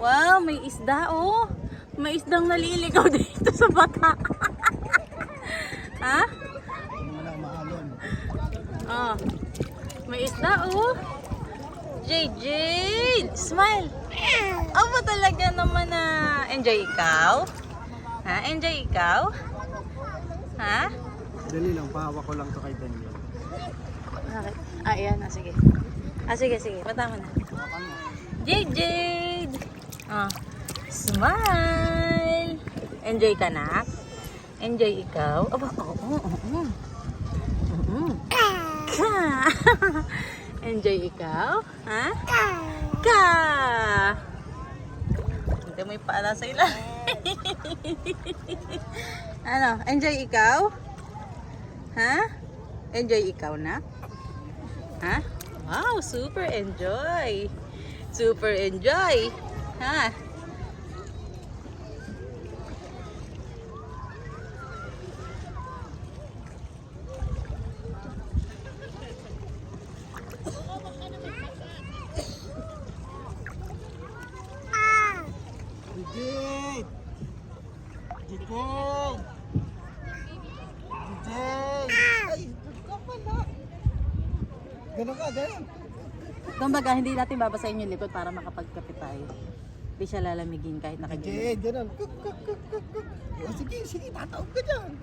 Wow, may isda oh. May isdang naliligaw dito sa bata. ha? Oh. May isda oh. JJ, smile. Aba talaga naman na enjoy ikaw? Ha? Enjoy ikaw? Ha? Dali lang, pahawak ko lang to kay Daniel. Okay. Ah, yan. Ah, sige. Ah, sige, sige. Pata mo na. JJ! Smile! Enjoy ka na? Enjoy ikaw? Aba, oo, oo, oo. Mm. Ka! Enjoy ikaw? Ha? Ka! Hindi mo ipaala sa ila. ano? Enjoy ikaw? Ha? Enjoy ikaw na? Ha? Wow, super enjoy. Super enjoy. Ha? Ka pala. Ganun ka, ganun. Kumbaga, hindi natin babasahin yung likod para makapagkapit tayo. Hindi siya lalamigin kahit Jijay, nakaganyan. ganun. Kuk, kuk, kuk, kuk, kuk. O, Sige, sige, tataog ka dyan.